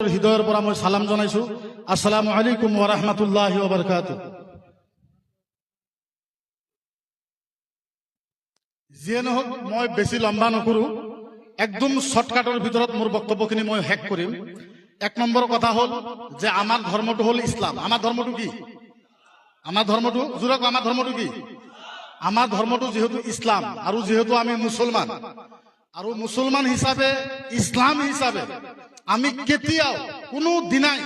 হৃদয়ৰ পৰা মই চালাম জনাইছো। আসসালামু আলাইকুম ওৰহমতুল্লাহি ওবৰকাত যিয়ে নহওক, মই বেছি লম্বা নকৰো। একদম শ্বৰ্টকাটৰ ভিতৰত মোৰ বক্তব্যখিনি মই শেষ কৰিম। এক নম্বৰ কথা হ'ল যে আমাৰ ধৰ্মটো হ'ল ইছলাম। আমাৰ ধৰ্মটো কি? আমাৰ ধৰ্মটো জোৰক আমাৰ ধৰ্মটো কি? আমাৰ ধৰ্মটো যিহেতু ইছলাম আৰু যিহেতু আমি মুছলমান আৰু মুছলমান হিচাপে ইছলাম হিচাপে আমি কেতিয়াও কোনো দিনাই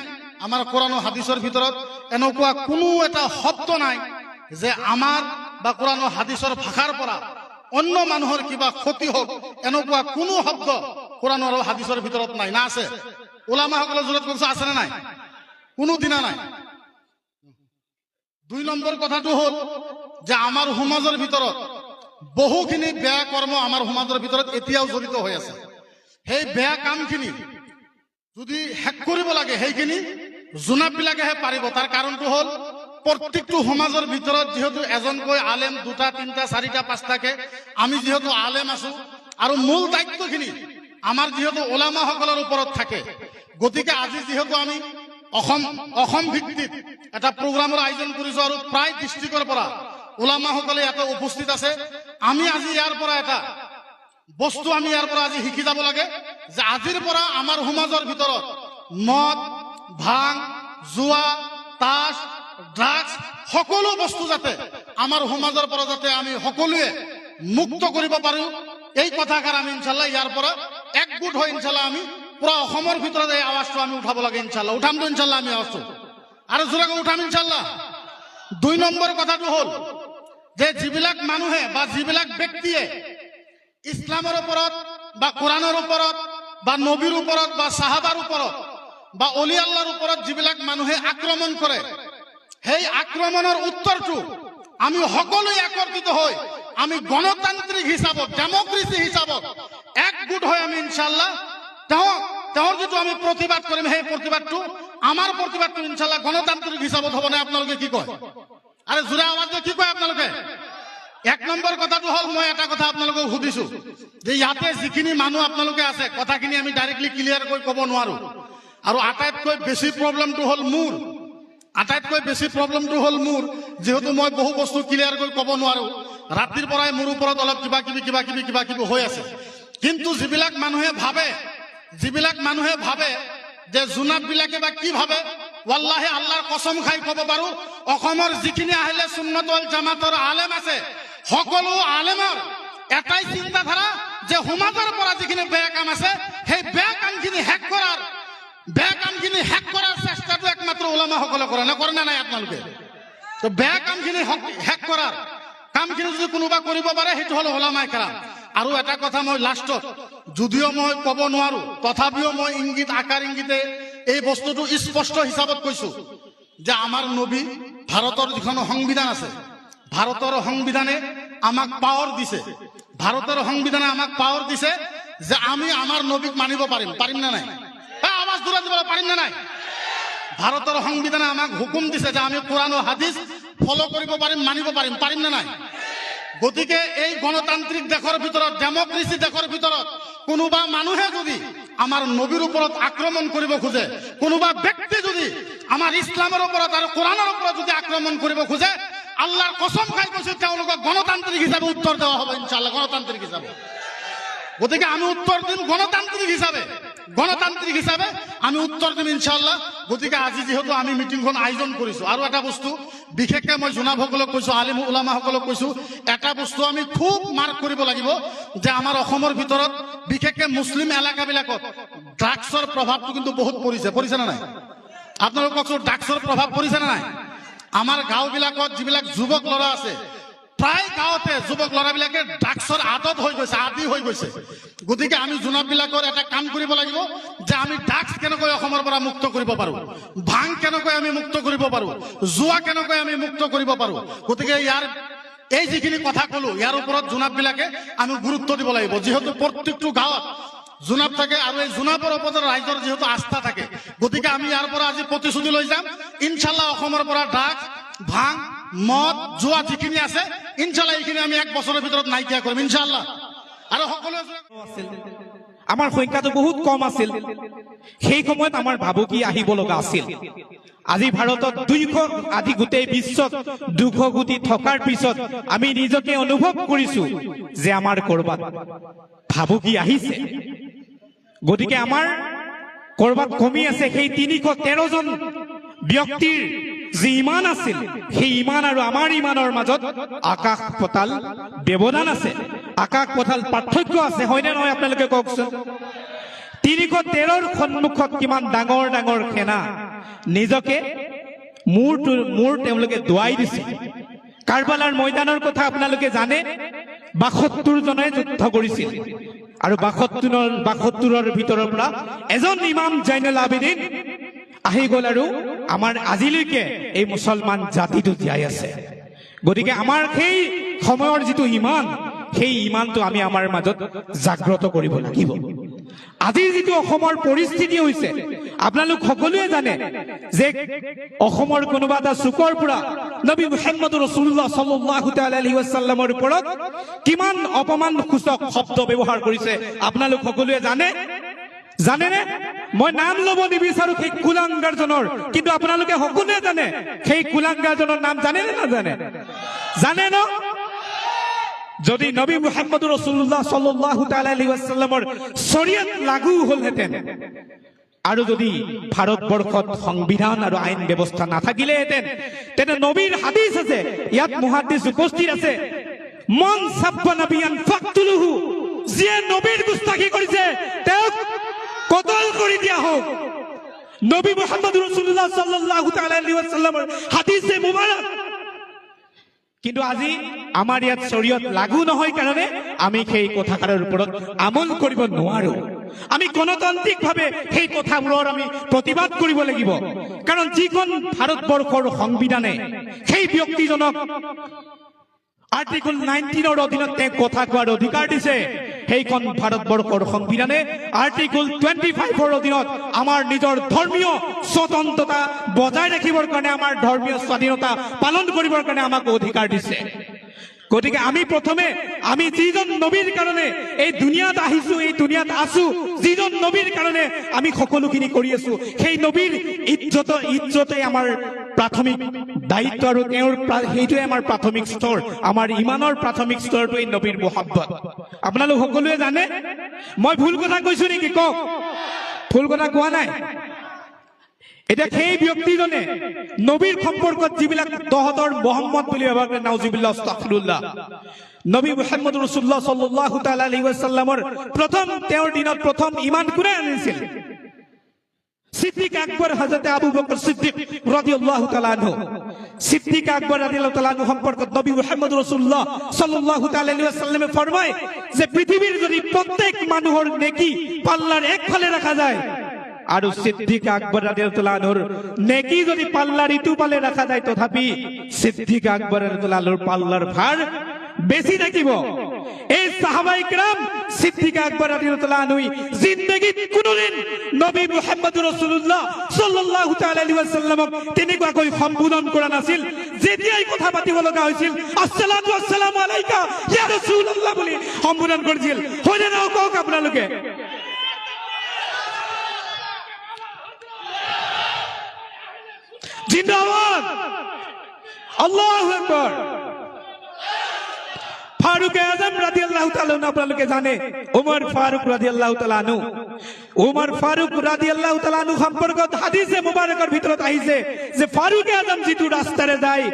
আমাৰ কোৰআন আৰু হাদিছৰ ভিতৰত এনেকুৱা কোনো এটা শব্দ নাই যে আমাৰ বা কোৰআন আৰু হাদিছৰ ভাষাৰ পৰা অন্য মানুহৰ কিবা ক্ষতি হওক, এনেকুৱা কোনো শব্দ কোৰআন আৰু হাদিছৰ ভিতৰত নাই, না আছে। ওলামাসকলৰ জোৰত কৈছে, আছে নাই? কোনো দিনা নাই। দুই নম্বৰ কথাটো হ'ল যে আমাৰ সমাজৰ ভিতৰত বহুখিনি বেয়া কৰ্ম আমাৰ সমাজৰ ভিতৰত এতিয়াও জড়িত হৈ আছে। সেই বেয়া কামখিনি যদি শেষ কৰিব লাগে, সেইখিনি জোনাবিলাকেহে পাৰিব। তাৰ কাৰণটো হ'ল, প্ৰত্যেকটো সমাজৰ ভিতৰত যিহেতু এজনকৈ আলেম, দুটা, তিনিটা, চাৰিটা, পাঁচটাকে, আমি যিহেতু আলেম আছো আৰু মূল দায়িত্বখিনি আমাৰ যিহেতু ওলামাসকলৰ ওপৰত থাকে। গতিকে আজি যিহেতু আমি অসম অসম ভিত্তিত এটা প্ৰগ্ৰামৰ আয়োজন কৰিছো আৰু প্ৰায় ডিষ্ট্ৰিক্টৰ পৰা ওলামাসকলে ইয়াতে উপস্থিত আছে আমি আজি ইয়াৰ পৰা এটা বস্তু আমি ইয়াৰ পৰা আজি শিকি যাব লাগে যে আজিৰ পৰা আমাৰ সমাজৰ ভিতৰত মদ, ভাং জোৱা তাছ, ড্ৰাগছ, সকলো বস্তু যাতে আমাৰ সমাজৰ পৰা যাতে আমি সকলোৱে মুক্ত কৰিব পাৰো, এই কথাষাৰ আমি ইনশাল্লাহ ইয়াৰ পৰা একগোট হৈ ইনশাল্লাহ আমি পুৰা অসমৰ ভিতৰত এই আৱাজটো আমি উঠাব লাগে ইনশাল্লাহ। উঠামতো ইনশাল্লাহ আমি আৱাজটো। আৰু জোৰাকৈ উঠাম ইনশাল্লাহ। দুই নম্বৰ কথাটো হ'ল যে যিবিলাক মানুহে বা যিবিলাক ব্যক্তিয়ে ইছলামৰ ওপৰত বা কোৰআনৰ ওপৰত বা নবীৰ ওপৰত বা চাহাবাৰ ওপৰত বা অলি আল্লাহৰ ওপৰত যিবিলাক মানুহে আক্ৰমণ কৰে, সেই আক্ৰমণৰ উত্তৰটো আমি সকলোৱে একত্ৰিত হৈ আমি গণতান্ত্ৰিক হিচাপত, ডেমক্ৰেচি হিচাপত একগোট হৈ আমি ইনশাল্লাহ তেওঁ তেওঁৰ যিটো আমি প্ৰতিবাদ কৰিম, সেই প্ৰতিবাদটো, আমাৰ প্ৰতিবাদটো ইনশাল্লাহ গণতান্ত্ৰিক হিচাপত হ'বনে? আপোনালোকে কি কয়? আৰে জোৰে আৱাজে কি কয় আপোনালোকে? এক নম্বৰ কথাটো হ'ল, মই এটা কথা আপোনালোকক সুধিছো, যে ইয়াতে যিখিনি মানুহ আপোনালোকে আছে, কথাখিনি আমি ডাইৰেক্টলি ক্লিয়াৰকৈ ক'ব নোৱাৰো। আৰু আটাইতকৈ বেছি প্ৰব্লেমটো হ'ল মোৰ। আটাইতকৈ বেছি প্ৰব্লেমটো হ'ল মোৰ, যিহেতু মই বহু বস্তু ক্লিয়াৰকৈ ক'ব নোৱাৰো। ৰাতিৰ পৰাই মোৰ ওপৰত অলপ কিবা কিবি কিবা কিবি কিবা কিবি হৈ আছে। কিন্তু যিবিলাক মানুহে ভাবে, যিবিলাক মানুহে ভাবে যে জোনাব বিলাকে বা কি ভাবে ৱাল্লাহে আল্লাহৰ কচম খাই ক'ব পাৰো অসমৰ যিখিনি আহিলে সুন্নতল জামাতৰ আলেম আছে, সকলো আলেমৰ এটাই চিন্তাধাৰা যে সমাজৰ পৰা যিখিনি বেয়া কাম আছে, সেই বেয়া কামখিনি শেষ কৰাৰ বেয়া কামখিনি শেষ কৰাৰ চেষ্টাটো একমাত্ৰ ওলামাসকলে কৰে নে কৰে নে নাই আপোনালোকে? তো বেয়া কামখিনি শেষ কৰাৰ কামখিনি যদি কোনোবা কৰিব পাৰে, সেইটো হ'ল ওলামাই কেৰাম। আৰু এটা কথা মই লাষ্টত, যদিও মই ক'ব নোৱাৰো, তথাপিও মই ইংগিত, আকাৰ ইংগিতে এই বস্তুটো স্পষ্ট হিচাপত কৈছো যে আমাৰ নবী ভাৰতৰ যিখন সংবিধান আছে, ভাৰতৰ সংবিধানে আমাক পাৱাৰ দিছে। ভাৰতৰ সংবিধানে আমাক পাৱাৰ দিছে যে আমি আমাৰ নবীক মানিব পাৰিম। পাৰিম নে নাই? এই আৱাজ দূৰত দিবলৈ পাৰিম নে নাই? ভাৰতৰ সংবিধানে আমাক হুকুম দিছে যে আমি আৰু হাদিছ ফ'ল' কৰিব পাৰিম, মানিব পাৰিম। পাৰিম নে নাই? গতিকে এই গণতান্ত্ৰিক দেশৰ ভিতৰত ডেমক্ৰেচি দেশৰ ভিতৰত কোনোবা মানুহে যদি আমাৰ নবীৰ ওপৰত আক্ৰমণ কৰিব খোজে। কোনোবা ব্যক্তি যদি আমাৰ ইছলামৰ ওপৰত আৰু কোৰআনৰ ওপৰত যদি আক্ৰমণ কৰিব খোজে আল্লাহৰ কচম খাই কৈছো তেওঁলোকক গণতান্ত্ৰিক হিচাপে উত্তৰ দেওয়া হ'ব, ইনশাআল্লাহ গণতান্ত্ৰিক হিচাপে গতিকে আমি উত্তৰ দিম গণতান্ত্ৰিক হিচাপে গণতান্ত্ৰিক হিচাপে আমি উত্তৰ দিম ইনশাল্লাহ গতিকে আজি যিহেতু আমি মিটিংখন আয়োজন কৰিছো, আৰু এটা বস্তু বিশেষকৈ মই জোনাবসকলক কৈছো, আলিম ওলামাসকলক কৈছো, এটা বস্তু আমি খুব মাৰ্ক কৰিব লাগিব যে আমাৰ অসমৰ ভিতৰত বিশেষকৈ মুছলিম এলেকাবিলাকত ড্ৰাগছৰ প্ৰভাৱটো কিন্তু বহুত পৰিছে। পৰিছে নে নাই? আপোনালোক কওকচোন ড্ৰাগছৰ প্ৰভাৱ পৰিছে নে নাই? আমাৰ গাঁওবিলাকত যিবিলাক যুৱক ল'ৰা আছে, প্ৰায় গাঁৱতে যুৱক ল'ৰাবিলাকে ড্ৰাগছৰ আদত হৈ গৈছে, আদি হৈ গৈছে। গতিকে আমি জোনাববিলাকৰ এটা কাম কৰিব লাগিব যে আমি ড্ৰাগছ কেনেকৈ অসমৰ পৰা মুক্ত কৰিব পাৰোঁ, ভাং কেনেকৈ আমি মুক্ত কৰিব পাৰোঁ, জোৱা কেনেকৈ আমি মুক্ত কৰিব পাৰোঁ। গতিকে ইয়াৰ, এই যিখিনি কথা ক'লো, ইয়াৰ ওপৰত জোনাববিলাকে আমি গুৰুত্ব দিব লাগিব। যিহেতু প্ৰত্যেকটো গাঁৱত জোনাব থাকে আৰু এই জোনাবৰ ওপৰত ৰাইজৰ যিহেতু আস্থা থাকে, গতিকে আমি ইয়াৰ পৰা আজি প্ৰতিশ্ৰুতি লৈ যাম। ইনশাল্লাহ অসমৰ পৰা ড্ৰাগছ ভাং, মদ, জোৱা যিখিনি আছে ইনশাল্লাহ এইখিনি আমি এক বছৰৰ ভিতৰত নাইকিয়া কৰিম। ইনশাল্লাহ আৰু আমাৰ সংখ্যাটো বহুত কম আছিল। সেই সময়ত আমাৰ ভাবুকি আহিব লগা আছিল। আজি ভাৰতত দুইশ আদি গোটেই বিশ্বত দুশ কোটি থকাৰ পিছত আমি নিজকে অনুভৱ কৰিছো যে আমাৰ কৰবাত ভাবুকি আহিছে। গতিকে আমাৰ কৰবাত কমি আছে সেই তিনিশ তেৰজন ব্যক্তিৰ যি ইমান আছিল, সেই ইমান আৰু আমাৰ ইমানৰ মাজত আকাশ পতাল ব্যৱধান আছে। আকাশ পতাল পাৰ্থক্য আছে, হয়নে নহয় আপোনালোকে কওকচোন। তিনিশ তেৰৰ সন্মুখত কিমান ডাঙৰ ডাঙৰ সেনা নিজকে মূৰ তু- মূৰ তেওঁলোকে দুৱাই দিছে। কাৰবালাৰ ময়দানৰ কথা আপোনালোকে জানে, বাসত্তৰ জনে যুদ্ধ কৰিছিল। আৰু বাসত্তৰৰ বাসত্তৰৰ ভিতৰৰ পৰা এজন ইমাম জাইনুল আবেদিন আহি গ'ল আৰু আমাৰ আজিলৈকে এই মুছলমান জাতিটো জীয়াই আছে। গতিকে আমাৰ সেই সময়ৰ যিটো ইমান সেই ইমানটো আমি আমাৰ মাজত জাগ্ৰত কৰিব লাগিব। আজিৰ যিটো অসমৰ পৰিস্থিতি হৈছে, আপোনালোক সকলোৱে জানে যে অসমৰ কোনোবা এটা চুকৰ পৰা নবী মুহাম্মদ ৰচুল্লাহ সাল্লাল্লাহু তাআলা ওপৰত কিমান অপমান সূচক শব্দ ব্যৱহাৰ কৰিছে, আপোনালোক সকলোৱে জানে? জানেনে? মই নাম ল'ব নিবিচাৰো সেই কুলাংগাৰজনৰ, কিন্তু আপোনালোকে সকলোৱে জানে সেই কুলাংগাৰজনৰ নাম জানে নে নাজানে? জানে ন? যদি নবী মুহাম্মদ তাআলা আলাইহি ওয়াসাল্লামৰ শৰীয়ত লাগু হ'লহেঁতেন আৰু যদি ভাৰতবৰ্ষত সংবিধান আৰু আইন ব্যৱস্থা নাথাকিলেহেঁতেন তেন্তে নবীৰ হাদিছ আছে ইয়াত মুহাদ্দিছ উপস্থিত আছে মন সাব্বা নবিয়ান ফাকতুলুহু যিয়ে নবীৰ গুস্তাখি কৰিছে তেওঁক কতল কৰি দিয়া হওক নবী মুহাম্মদ আলাইহি ওয়াসাল্লামৰ হাদিছে মুবাৰক কিন্তু আজি আমাৰ ইয়াত শৰীয়ত লাগু নহয় কাৰণে আমি সেই কথাষাৰৰ ওপৰত আমল কৰিব নোৱাৰো। আমি গণতান্ত্ৰিকভাৱে সেই কথাবোৰৰ আমি প্ৰতিবাদ কৰিব লাগিব। কাৰণ যিখন ভাৰতবৰ্ষৰ সংবিধানে সেই ব্যক্তিজনক আৰ্টিকল নাইনটিনৰ অধীনত তেওঁক কথা কোৱাৰ অধিকাৰ দিছে। সেইখন ভাৰতবৰ্ষৰ সংবিধানে আৰ্টিকল টুৱেণ্টি ফাইভৰ অধীনত আমাৰ নিজৰ ধৰ্মীয় স্বতন্ত্ৰতা বজাই ৰাখিবৰ কাৰণে, আমাৰ ধৰ্মীয় স্বাধীনতা পালন কৰিবৰ কাৰণে আমাক অধিকাৰ দিছে। গতিকে আমি প্ৰথমে আমি যিজন নবীৰ কাৰণে এই দুনিয়াত আহিছো, এই দুনিয়াত আছো, যিজন নবীৰ কাৰণে আমি সকলোখিনি কৰি আছো, সেই নবীৰ ইজ্জত, ইজ্জতে আমাৰ প্ৰাথমিক দায়িত্ব আৰু তেওঁৰ সেইটোৱে আমাৰ প্ৰাথমিক স্তৰ, আমাৰ ইমানৰ প্ৰাথমিক স্তৰটো এই নবীৰ মোহাব্বত। আপোনালোক সকলোৱে জানে? মই ভুল কথা কৈছো নেকি? কওক। ভুল কথা কোৱা নাই? এতিয়া সেই ব্যক্তিজনে নবীৰ সম্পৰ্কত যিবিলাক তহঁতৰ মহম্মদ বুলি ব্যৱহাৰ কৰে নাউজিবিল্লাহ নবী মুহাম্মদ তাআলা আলাইহি প্ৰথম তেওঁৰ দিনত প্ৰথম ঈমান কোনে আনিছিল? যে পৃথিবীর যদি প্রত্যেক মানুহৰ নেকি পাল্লাৰ একফালে ৰাখা যায় আৰু সিদ্দিক আকবর রাদিয়াল্লাহু আনহুৰ নেকি যদি পাল্লাৰ ইটো পালে ৰাখা যায় তথাপি সিদ্দিক আকবর রাদিয়াল্লাহু আনহুৰ পাল্লাৰ ভাৰ বেছি থাকিব এই সাহাবাই کرام সিদ্দিক আকবর রাদিয়াল্লাহু আনহু জিন্দেগীত কোনোদিন নবী মুহাম্মদ রাসূলুল্লাহ সাল্লাল্লাহু তাআলা আলাইহি ওয়াসাল্লামক তেনেকুৱাকৈ সম্বোধন কৰা নাছিল যেতিয়াই কথা পাতিব লগা হৈছিল আসসালাতু আসসালামু আলাইকা ইয়া ৰাসূলুল্লাহ বুলি সম্বোধন কৰিছিল হয়নে নহয় কওক আপোনালোকে জিন্দাবাদ। আল্লাহু ফারুক আজম রাজি আল্লাহ আপোনালোকে জানে, উমর ফারুক রাজি আল্লাহ তালানু উমর ফারুক ৰাজি আল্লাহ তালানু সম্পৰ্কত হাদিছে মুবাৰকৰ ভিতৰত আহিছে যে ফাৰুক আজম যিটো ৰাস্তাৰে যায়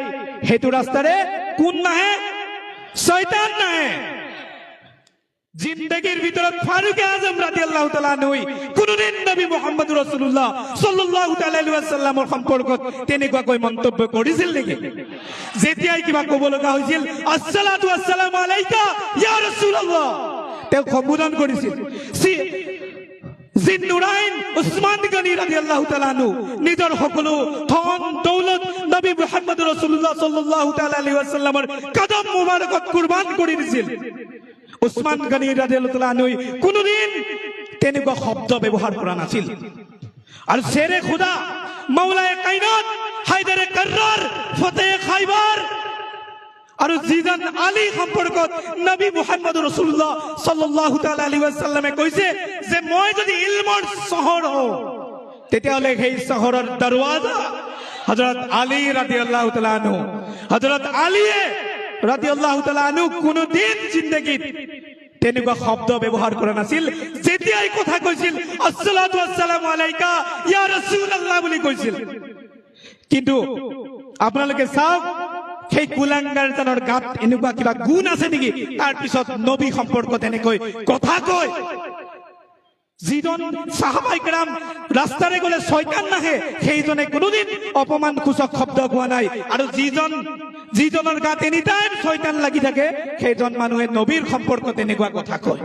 সেইটো ৰাস্তাৰে কোন নাহে? শয়তান নাহে। জিন্দগিৰ ভিতৰত ফাৰুক আজম ৰাজি আল্লাহ তালানুই কোনোদিন নবী মোহাম্মদ ৰসুল্লাহ সাল্লাল্লাহু তাআলা আলাইহি ওয়াসাল্লামৰ মন্তব্য কৰিছিল নেকি? যেতিয়াই কিবা ক'ব লগা হৈছিল আসসালাতু আসসালামু আলাইকা ইয়া তেওঁ সম্বোধন কৰিছিল জিন্নুৰাইন উছমান গনি আনহু নিজৰ সকলো ধন দৌলত নবী মুহাম্মদ ৰাসূলুল্লাহ সাল্লাল্লাহু তাআলা আলাইহি কুৰবান কৰি দিছিল উছমান গনি তাআলা আনহু কোনোদিন তেনেকুৱা শব্দ ব্যৱহাৰ কৰা নাছিল। আৰু শেৰে খুদা মৌলায়ে কাইনাত হায়দাৰে কর্রার, ফতেহ খাইবার আৰু যিজন আলী সম্পৰ্কত নবী মুহাম্মদ ৰসুল্লাহ সাল্লাল্লাহু তাআলা আলাইহি ওয়াসাল্লামে কৈছে যে মই যদি ইলমৰ চহৰ হওঁ, তেতিয়াহ'লে সেই চহৰৰ দৰৱাজা হজরত আলী রাদিয়াল্লাহু তাআলা আনহু হজরত আলীয়ে আনু জিন্দেগীত তেনেকুৱা শব্দ ব্যৱহাৰ কৰা নাছিল যেতিয়াই কথা কৈছিল বুলি কৈছিল কিন্তু আপোনালোকে চাওক সেই কুলাংগাৰজনৰ গাত এনেকুৱা কিবা গুণ আছে নেকি? তাৰ পিছত নবী সম্পৰ্কত এনেকৈ কথা কয়। যিজন চাহাবাইকৰাম ৰাস্তাৰে গ'লে ছয়তান নাহে, সেইজনে কোনোদিন অপমান, সূচক শব্দ কোৱা নাই। আৰু যিজন, যিজনৰ গাত এনি টাইম ছয়তান লাগি থাকে, সেইজন মানুহে নবীৰ সম্পৰ্কত এনেকুৱা কথা কয়।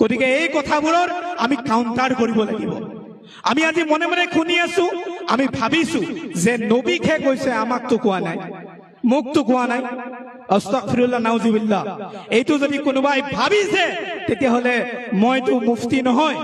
গতিকে এই কথাবোৰৰ আমি কাউণ্টাৰ কৰিব লাগিব। আমি আজি মনে মনে শুনি আছো, আমি ভাবিছো যে নবীকহে কৈছে, আমাকতো কোৱা নাই, মোকতো কোৱা নাই। এইটো যদি কোনোবাই ভাবিছে তেতিয়াহ'লে মইতো মুফতি নহয়।